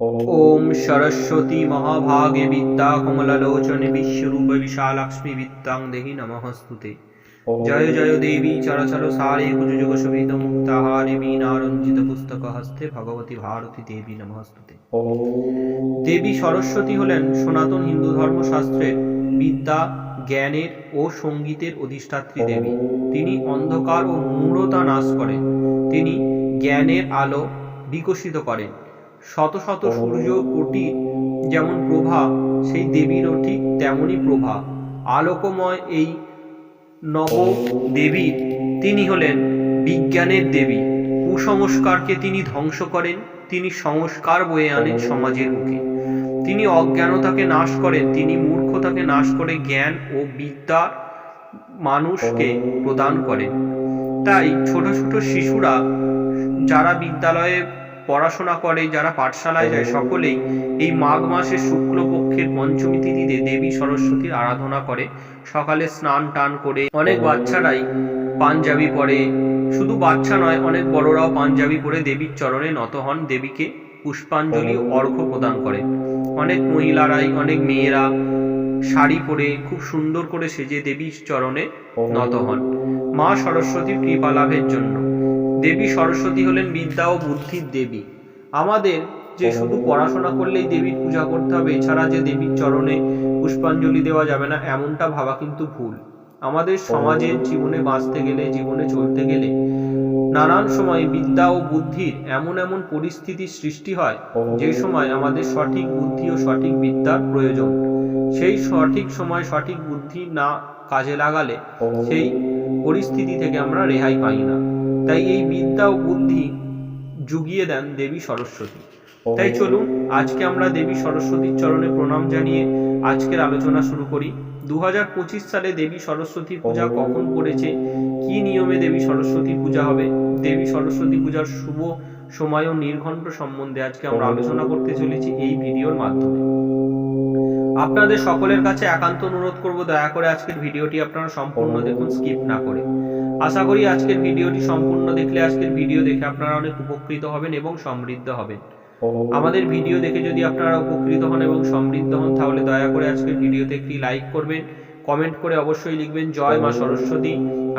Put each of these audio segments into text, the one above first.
ॐ सरस्वती महाभागे विद्या कमललोचने विश्वरूप विशालक्ष्मी विद्यां देहि नमस्तुते जय जय देवी चरचर सारे कुजुजुग शोभित मुक्ताहारे वीणारञ्जित पुस्तक हस्ते ভগবতী ভারতী দেবী নমস্তুতে দেবী সরস্বতী হলেন সনাতন হিন্দু ধর্মশাস্ত্রের বিদ্যা জ্ঞানের ও সঙ্গীতের অধিষ্ঠাত্রী দেবী তিনি অন্ধকার ও মূঢ়তা নাশ করেন তিনি জ্ঞানের আলো বিকশিত করেন শত শত সূর্য, কোটি যেমন প্রভা, সেই দেবীরও ঠিক তেমনই প্রভা। আলোকময় এই নব দেবী তিনি হলেন বিজ্ঞানের দেবী। কুসংস্কারকে তিনি ধ্বংস করেন, তিনি সংস্কার বয়ে আনেন সমাজের মুখে তিনি অজ্ঞানতাকে নাশ করেন, তিনি মূর্খতাকে নাশ করে জ্ঞান ও বিদ্যা মানুষকে প্রদান করেন। তাই ছোট ছোট শিশুরা যারা বিদ্যালয়ে পড়াশোনা করে, যারা পাঠশালায় যায় সকলেই এই মাঘ মাসের শুক্লপক্ষের পঞ্চমী তিথিতে দেবী সরস্বতীর আরাধনা করে। সকালে স্নান টান করে অনেক বাচ্চারাই পাঞ্জাবি পরে। শুধু বাচ্চা নয়, অনেক বড়রাও পাঞ্জাবি পরে দেবীর চরণে নত হন, দেবীকে পুষ্পাঞ্জলি অর্ঘ্য প্রদান করে। অনেক মহিলারাই, অনেক মেয়েরা শাড়ি পরে খুব সুন্দর করে সেজে দেবীর চরণে নত হন। মা সরস্বতীর কৃপা লাভের জন্য। দেবী সরস্বতী হলেন বিদ্যা ও বুদ্ধির দেবী। আমাদের যে শুধু পড়াশোনা করলেই দেবীর পূজা করতে হবে, এছাড়া যে দেবীর চরণে পুষ্পাঞ্জলি দেওয়া যাবে না, এমনটা ভাবা কিন্তু ভুল। আমাদের সমাজে জীবনে বাঁচতে গেলে, জীবনে চলতে গেলে নানান সময় বিদ্যা ও বুদ্ধির এমন এমন পরিস্থিতির সৃষ্টি হয়, যে সময় আমাদের সঠিক বুদ্ধি ও সঠিক বিদ্যার প্রয়োজন। সেই সঠিক সময় সঠিক বুদ্ধি না কাজে লাগালে সেই পরিস্থিতি থেকে আমরা রেহাই পাই না। তাই এই বিদ্যা ও বুদ্ধি জুগিয়ে দেন দেবী সরস্বতী। তাই চলুন আজকে আমরা দেবী সরস্বতীর চরণে প্রণাম জানিয়ে আজকের আলোচনা শুরু করি। দু সালে দেবী সরস্বতী পূজা কখন পড়েছে কি নিয়মে দেবী সরস্বতী পূজা হবে? দেবী সরস্বতী পূজার শুভ সময় ও নির্ঘণ্ট সম্বন্ধে আজকে আমরা আলোচনা করতে চলেছি এই ভিডিওর মাধ্যমে। আপনাদের সকলের কাছে একান্ত অনুরোধ করব দয়া করে আজকের ভিডিওটি আপনারা সম্পূর্ণ দেখুন স্কিপ না করে। আশা করি আজকের ভিডিওটি সম্পূর্ণ দেখলে আজকের ভিডিও দেখে আপনারা অনেক উপকৃত হবেন এবং সমৃদ্ধ হবেন। আমাদের ভিডিও দেখে যদি আপনারা উপকৃত হন এবং সমৃদ্ধ হন তাহলে দয়া করে আজকের ভিডিওতে একটি লাইক করবেন। কমেন্ট করে অবশ্যই লিখবেন জয় মা সরস্বতী।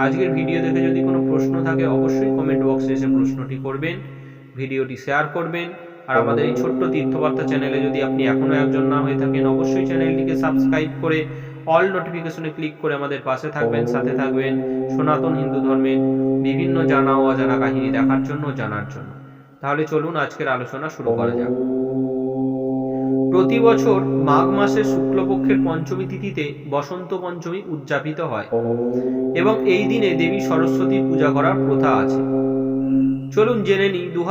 আজকের ভিডিও দেখে যদি কোনো প্রশ্ন থাকে অবশ্যই কমেন্ট বক্সে এসে প্রশ্নটি করবেন ভিডিওটি শেয়ার করবেন। আর আমাদের এই ছোট্ট তীর্থবার্তা চ্যানেলে যদি আপনি এখনও একজন না হয়ে থাকেন অবশ্যই চ্যানেলটিকে সাবস্ক্রাইব করে অল নোটিফিকেশনে ক্লিক করে আমাদের পাশে থাকবেন, সাথে থাকবেন সনাতন হিন্দু ধর্মের বিভিন্ন জানা ও অজানা কাহিনী দেখার জন্য, জানার জন্য। তাহলে চলুন আজকের আলোচনা শুরু করা যাক। প্রতি বছর মাঘ মাসের শুক্লপক্ষের পঞ্চমী তিথিতে বসন্ত পঞ্চমী উদযাপিত হয় এবং এই দিনে দেবী সরস্বতীর পূজা করার প্রথা আছে। চলুন জেনে নিই দু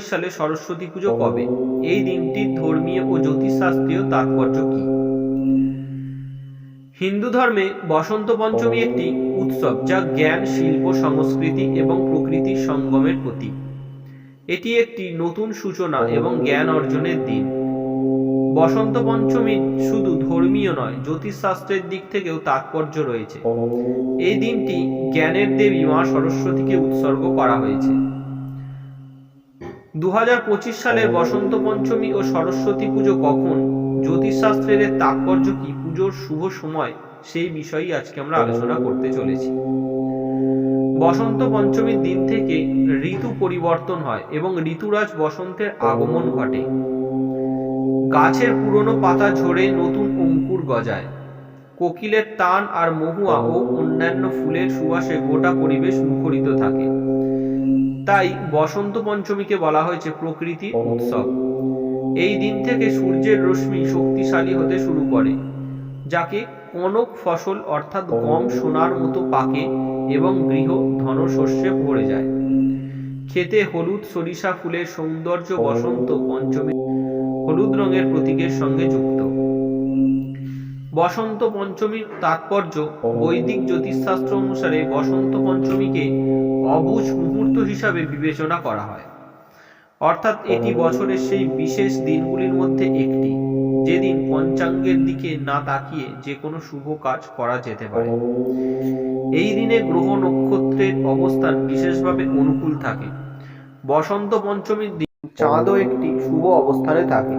সালে সরস্বতী পুজো কবে? এই দিনটির ধর্মীয় ও জ্যোতিষশাস্ত্রীয় তাৎপর্য কি? হিন্দু ধর্মে বসন্ত পঞ্চমী একটি উৎসব যা জ্ঞান, শিল্প, সংস্কৃতি এবং প্রকৃতির সঙ্গমের প্রতীক। এটি একটি নতুন সূচনা এবং জ্ঞান অর্জনের দিন। বসন্ত পঞ্চমী শুধু ধর্মীয় নয়, জ্যোতিষশাস্ত্রের দিক থেকেও তাৎপর্য রয়েছে। এই দিনটি জ্ঞানের দেবী মা সরস্বতীকে উৎসর্গ করা হয়েছে। দু হাজার পঁচিশ সালের বসন্ত পঞ্চমী ও সরস্বতী পুজো কখন? জ্যোতিষশাস্ত্রের তাৎপর্য কি? পুজোর শুভ সময়? সেই বিষয়েই আজকে আমরা আলোচনা করতে চলেছি। বসন্ত পঞ্চমীর দিন থেকে ঋতু পরিবর্তন হয় এবং ঋতুরাজ বসন্তের আগমন ঘটে। গাছের পুরনো পাতা ঝরে নতুন অঙ্কুর গজায়। কোকিলের তান আর মহুয়া ও অন্যান্য ফুলের সুবাসে গোটা পরিবেশ মুখরিত থাকে। তাই বসন্ত পঞ্চমীকে বলা হয়েছে প্রকৃতি উৎসব। এই দিন থেকে সূর্যের রশ্মি শক্তিশালী হতে শুরু করে, যাকে কনক ফসল অর্থাৎ গম, সোনার মতো পাকে এবং গৃহ ধনশস্যে ভরে যায়। খেতে হলুদ সরিষা ফুলের সৌন্দর্য বসন্ত পঞ্চমী হলুদ রঙের প্রতীকের সঙ্গে যুক্ত। বসন্ত পঞ্চমীর তাৎপর্য বৈদিক জ্যোতিষশাস্ত্র অনুসারে বসন্ত পঞ্চমীকে অবুঝ মুহূর্ত হিসাবে বিবেচনা করা হয়। অর্থাৎ এটি বছরের সেই বিশেষ দিনগুলির মধ্যে একটি, যেদিন পঞ্চাঙ্গের দিকে না তাকিয়ে যে কোনো শুভ কাজ করা যেতে পারে। এই দিনে গ্রহ নক্ষত্রের অবস্থান বিশেষভাবে অনুকূল থাকে। বসন্ত পঞ্চমীর দিন চাঁদও একটি শুভ অবস্থানে থাকে,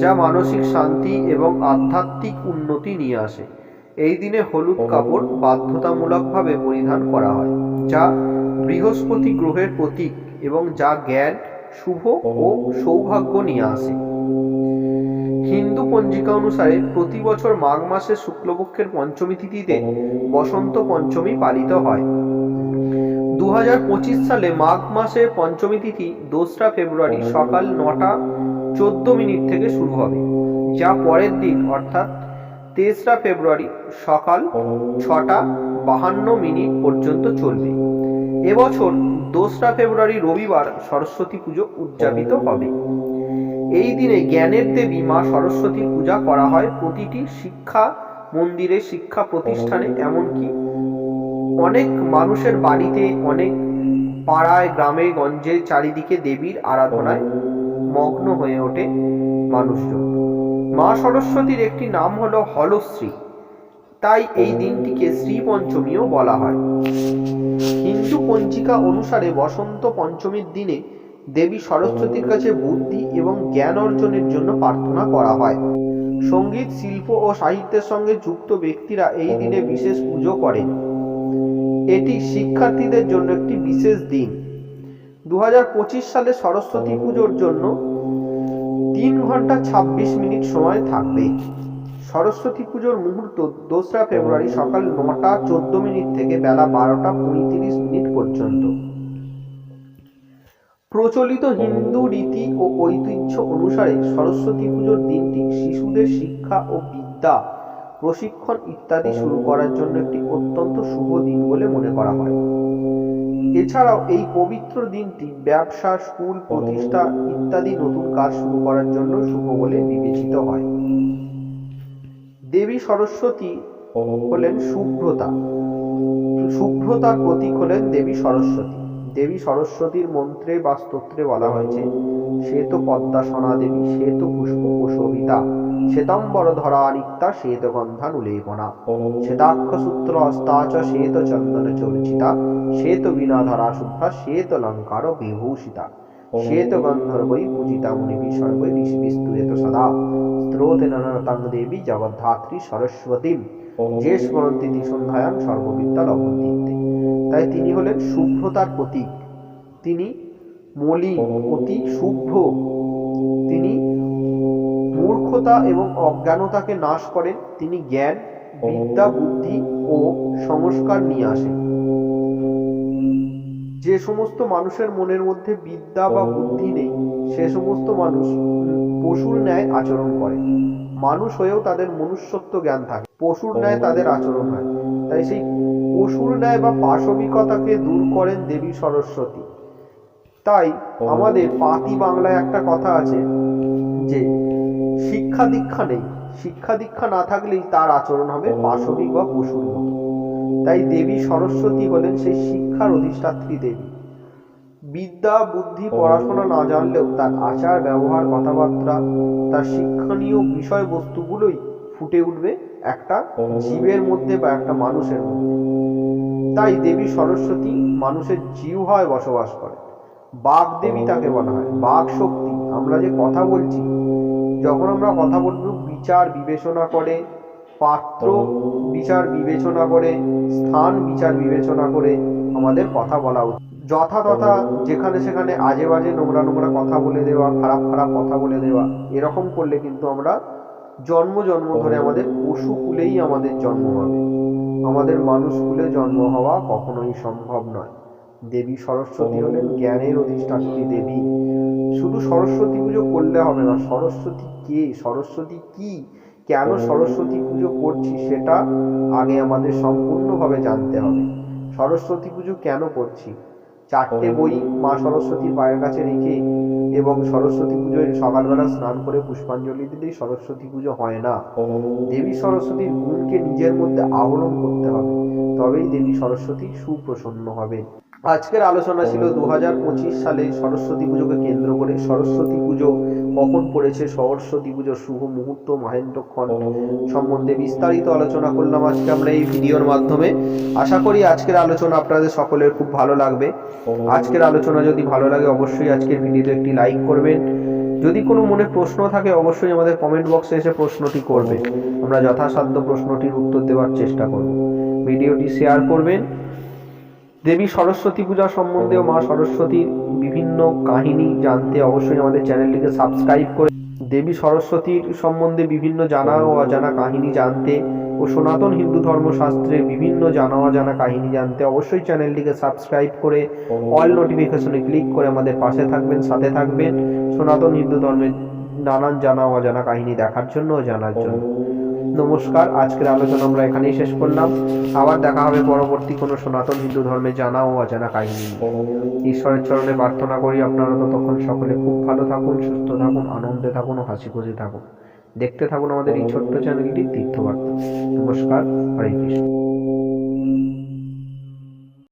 যা মানসিক শান্তি এবং আধ্যাত্মিক উন্নতি নিয়ে আসে। এই দিনে হলুদ কাপড় বাধ্যতামূলকভাবে পরিধান করা হয়, যা বৃহস্পতি গ্রহের প্রতীক এবং যা জ্ঞান শুভ ও সৌভাগ্য নিয়ে আসে। হিন্দু পঞ্জিকা অনুসারে প্রতি বছর মাঘ মাসের শুক্লপক্ষের পঞ্চমী তিথিতে বসন্ত পঞ্চমী পালিত হয়। দুহাজার পঁচিশ সালে মাঘ মাসে পঞ্চমী তিথি দোসরা ফেব্রুয়ারি সকাল নটা চোদ্দ মিনিট থেকে শুরু হবে যা পরের দিন অর্থাৎ তেসরা ফেব্রুয়ারি সকাল ছটা বাহান্ন মিনিট পর্যন্ত চলবে। এবছর দোসরা ফেব্রুয়ারি রবিবার সরস্বতী পুজো উদযাপিত হবে। এই দিনে জ্ঞানের দেবী মা সরস্বতী পূজা করা হয় প্রতিটি শিক্ষা, মন্দিরে শিক্ষা প্রতিষ্ঠানে, এমনকি অনেক মানুষের বাড়িতে, অনেক পাড়ায়, গ্রামে, গঞ্জে চারিদিকে দেবীর আরাধনায় মগ্ন হয়ে ওঠে মানুষজন। মা সরস্বতীর একটি নাম হলো হলশ্রী। তাই এই দিনটিকে শ্রী পঞ্চমীও বলা হয়। হিন্দু পঞ্জিকা অনুসারে বসন্ত পঞ্চমীর দিনে দেবী সরস্বতীর কাছে বুদ্ধি এবং জ্ঞান অর্জনের জন্য প্রার্থনা করা হয়। সংগীত, শিল্প ও সাহিত্যের সঙ্গে যুক্ত ব্যক্তিরা এই দিনে বিশেষ পুজো করেন। এটি শিক্ষার্থীদের জন্য একটি বিশেষ দিন। দুহাজার পঁচিশ সালে সরস্বতী পুজোর জন্য তিন ঘণ্টা ছাব্বিশ মিনিট সময় থাকবে। সরস্বতী পুজোর মুহূর্ত দোসরা ফেব্রুয়ারি সকাল নটা চোদ্দ মিনিট থেকে বেলা বারোটা পঁয়ত্রিশ মিনিট পর্যন্ত। প্রচলিত হিন্দু রীতি ও ঐতিহ্য অনুসারে সরস্বতী পুজোর দিনটি শিশুদের শিক্ষা ও বিদ্যা, প্রশিক্ষণ ইত্যাদি শুরু করার জন্য একটি অত্যন্ত শুভ দিন বলে মনে করা হয়। এছাড়াও এই পবিত্র দিনটি ব্যবসা, স্কুল প্রতিষ্ঠা ইত্যাদি নতুন কাজ শুরু করার জন্য শুভ বলে বিবেচিত হয়। দেবী সরস্বতী হলেন শুভ্রতা শুভ্রতার প্রতীক হলেন দেবী সরস্বতী। দেবী সরস্বতীর মন্ত্রে বা স্তোত্রে বলা হয়েছে শ্বেত পদ্মাসনা দেবী শ্বেত পুষ্প প্রশোভিতা শ্বেতাম্বর ধরা নিত্যা শ্বেত গন্ধা নুলেপনা শ্বেতাক্ষ সূত্র হস্তাচ শ্বেত চন্দন চর্চিতা শ্বেত বিনা ধরা শুভ্রা শ্বেত লঙ্কার বিভূষিতা শ্বেত গন্ধর্বৈ পূজিতা মুনিভি সর্বৈ বিস্তুরেত সদা স্ত্রোতে ননরতাং দেবী জগদ্ধাত্রী সরস্বতীম যে স্মরন্তি সন্ধ্যায়ান সর্ববিদ্যা লভন্তিতে তাই তিনি হলেন শুভ্রতার প্রতীক। তিনি মলিন অতি শুভ্র। তিনি মূর্খতা এবং অজ্ঞানতাকে নাশ করেন। তিনি জ্ঞান বিদ্যা বুদ্ধি ও সংস্কার নিয়ে আসেন। যে সমস্ত মানুষের মনের মধ্যে বিদ্যা বা বুদ্ধি নেই সে সমস্ত মানুষ পশুর ন্যায় আচরণ করে। মানুষ হয়েও তাদের মনুষ্যত্ব জ্ঞান থাকে। পশুর ন্যায় তাদের আচরণ হয়। তাই সেই পশুর ন্যায় বা পাশবিকতাকে দূর করেন দেবী সরস্বতী। তাই আমাদের পাতি বাংলায় একটা কথা আছে যে শিক্ষা দীক্ষা নেই। শিক্ষা দীক্ষা না থাকলেই তার আচরণ হবে পাশবিক বা পশুর মতো। তাই দেবী সরস্বতী হলেন সেই শিক্ষার অধিষ্ঠাত্রী দেবী। বিদ্যা, বুদ্ধি, পড়াশোনা না জানলেও তার আচার, ব্যবহার, কথাবার্তা, তার শিক্ষণীয় বিষয়বস্তুগুলোই ফুটে উঠবে একটা জীবের মধ্যে বা একটা মানুষের মধ্যে। তাই দেবী সরস্বতী মানুষের জিহ্বায় বসবাস করে। বাঘ দেবী তাকে বলা হয়। বাঘ শক্তি। আমরা যে কথা বলছি, যখন আমরা কথা বলব, বিচার, বিবেচনা করে পাত্র বিচার বিবেচনা করে, স্থান বিচার বিবেচনা করে আমাদের কথা বলা উচিত। যথাতথা যেখানে সেখানে আজে বাজে নোংরা নোংরা কথা বলে দেওয়া, খারাপ খারাপ কথা বলে দেওয়া, এরকম করলে কিন্তু আমরা জন্ম জন্ম ধরে আমাদের পশু কুলেই আমাদের জন্ম হবে। আমাদের মানুষ কুলে জন্ম হওয়া কখনোই সম্ভব নয়। দেবী সরস্বতী হলেন জ্ঞানের অধিষ্ঠাত্রী দেবী। শুধু সরস্বতী পুজো করলে হবে না, সরস্বতী কে? সরস্বতী কি? কেন সরস্বতী পুজো করছি সেটা আগে আমাদের সম্পূর্ণভাবে জানতে হবে। সরস্বতী পুজো কেন করছি? চারটে বই মা সরস্বতীর পায়ের কাছে রেখে এবং সরস্বতী পুজোয় সকালবেলা স্নান করে পুষ্পাঞ্জলি দিলেই সরস্বতী পুজো হয় না। দেবী সরস্বতীর গুণকে নিজের মধ্যে আহরণ করতে হবে। তবেই দেবী সরস্বতী সুপ্রসন্ন হবে। আজকের আলোচনা ছিল দু হাজার পঁচিশ সালে সরস্বতী পুজোকে কেন্দ্র করে। সরস্বতী পুজো কখন পড়েছে? সরস্বতী পুজোর শুভ মুহূর্ত মহেন্দ্রক্ষণ সম্বন্ধে বিস্তারিত আলোচনা করলাম আজকে আমরা এই ভিডিওর মাধ্যমে। আশা করি আজকের আলোচনা আপনাদের সকলের খুব ভালো লাগবে। আজকের আলোচনা যদি ভালো লাগে, অবশ্যই আজকের ভিডিওতে একটি লাইক করবেন। যদি কোনো মনে প্রশ্ন থাকে, অবশ্যই আমাদের কমেন্ট বক্সে এসে প্রশ্নটি করবে। আমরা যথাসাধ্য প্রশ্নটির উত্তর দেওয়ার চেষ্টা করব। ভিডিওটি শেয়ার করবেন। দেবী সরস্বতী পূজা সম্বন্ধে ও মা সরস্বতীর বিভিন্ন কাহিনী জানতে অবশ্যই আমাদের চ্যানেলটিকে সাবস্ক্রাইব করে দেবী সরস্বতীর সম্বন্ধে বিভিন্ন জানা ও অজানা কাহিনী জানতে ও সনাতন হিন্দু ধর্মশাস্ত্রের বিভিন্ন জানা অজানা কাহিনী জানতে অবশ্যই চ্যানেলটিকে সাবস্ক্রাইব করে অল নোটিফিকেশনে ক্লিক করে আমাদের পাশে থাকবেন, সাথে থাকবেন সনাতন হিন্দু ধর্মের নানান জানা অজানা কাহিনী দেখার জন্য ও জানার জন্য। নমস্কার। আজকের আলোচনা আমরা এখানেই শেষ করলাম। আবার দেখা হবে পরবর্তী কোনো সনাতন হিন্দু ধর্মে জানা ও অজানা কাহিনী ঈশ্বরের চরণে প্রার্থনা করি আপনারা ততক্ষণ সকলে খুব ভালো থাকুন, সুস্থ থাকুন, আনন্দে থাকুন ও হাসি খুশি থাকুন। দেখতে থাকুন আমাদের এই ছোট্ট চ্যানেলটি তীর্থবার্তা। নমস্কার, হরে কৃষ্ণ।